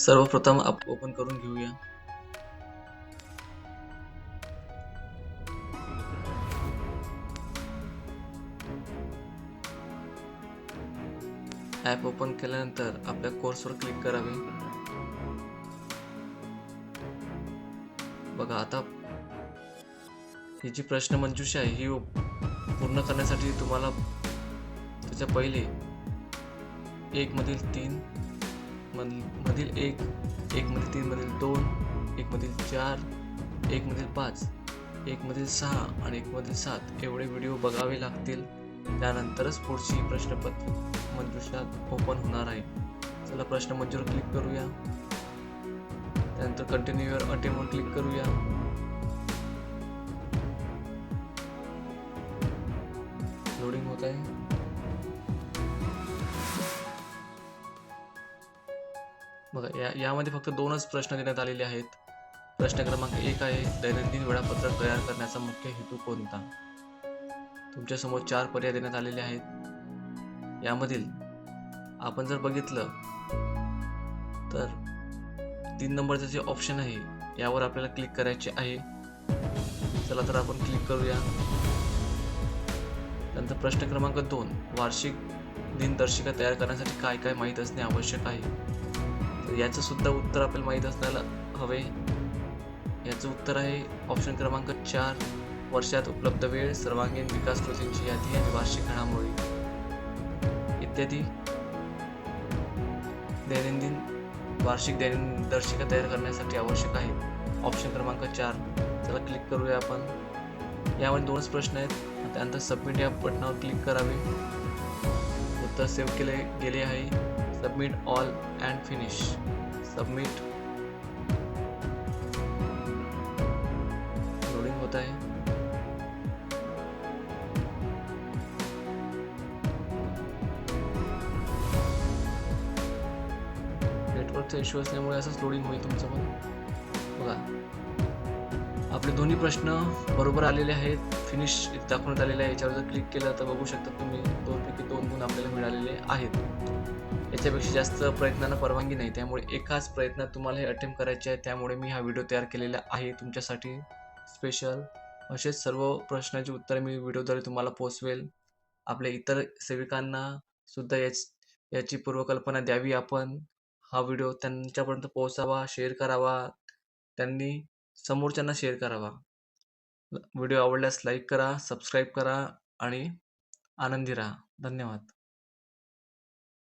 सर्वप्रथम आप ओपन करून घेऊया. ॲप ओपन केल्यानंतर आपल्या कोर्सवर क्लिक करावे. बघा आता ही जी प्रश्न मंजुषा आहे ही पूर्ण करण्यासाठी तुम्हाला त्याच्या पहिले एक मधील तीन मध- मधील एक एकमधील तीनमधील दोन एकमधील चार एकमधील पाच एकमधील सहा आणि एकमधील सात एवढे व्हिडिओ बघावे लागतील. त्यानंतरच पुढची प्रश्नपत्र मंजुषा ओपन होणार आहे. चला प्रश्न मंजूर क्लिक करूया. त्यानंतर कंटिन्यूअर युअर अटेम्पवर क्लिक करूया. लोडिंग होत आहे. बघा या यामध्ये फक्त दोनच प्रश्न देण्यात आलेले आहेत. प्रश्न क्रमांक एक आहे दैनंदिन वेळापत्रक तयार करण्याचा मुख्य हेतू कोणता? तुमच्यासमोर चार पर्याय देण्यात आलेले आहेत. यामधील आपण जर बघितलं तर तीन नंबरचं जे ऑप्शन आहे यावर आपल्याला क्लिक करायचे आहे. चला तर आपण क्लिक करूया. नंतर प्रश्न क्रमांक दोन वार्षिक दिनदर्शिका तयार करण्यासाठी काय काय माहीत असणे आवश्यक आहे? तर याचं सुद्धा उत्तर आपल्याला माहीत असायला हवे. याचं उत्तर आहे ऑप्शन क्रमांक चार वर्षात उपलब्ध वेळ सर्वांगीण विकास कृतींची यादी आणि वार्षिक घडामोडी. इत्यादी. दैनंदिन वार्षिक दैनंदिनदर्शिका तयार करण्यासाठी आवश्यक आहे. ऑप्शन क्रमांक चार. त्याला क्लिक करूया आपण. यामध्ये दोनच प्रश्न आहेत. त्यानंतर सबमिट या बटनावर क्लिक करावे. उत्तर सेव्ह केले गेले आहे. Submit all and finish submit loading होत आहे नेटवर्कचा इश्यू असल्यामुळे असंच लोडिंग होईल तुमचं पण बघा आपले दोन्ही प्रश्न बरोबर आलेले आहेत. फिनिश दाखवण्यात आलेले आहे. याच्यावर जर क्लिक केलं तर बघू शकता तुम्ही दोनपैकी दोन गुण आपल्याला मिळालेले आहेत. याच्यापेक्षा जास्त प्रयत्नांना परवानगी नाही. त्यामुळे एकाच प्रयत्नात तुम्हाला हे अटेम्प्ट करायचे आहे. त्यामुळे मी हा व्हिडिओ तयार केलेला आहे. तुमच्यासाठी स्पेशल असेच सर्व प्रश्नाची उत्तरे मी व्हिडिओद्वारे तुम्हाला पोचवेल. आपल्या इतर सेविकांना सुद्धा याच याची पूर्वकल्पना द्यावी आपण. हा व्हिडिओ त्यांच्यापर्यंत पोहोचावा शेअर करावा. त्यांनी समोरच्यांना शेअर करावा. व्हिडिओ आवडल्यास लाईक करा सबस्क्राईब करा आणि आनंदी राहा. धन्यवाद.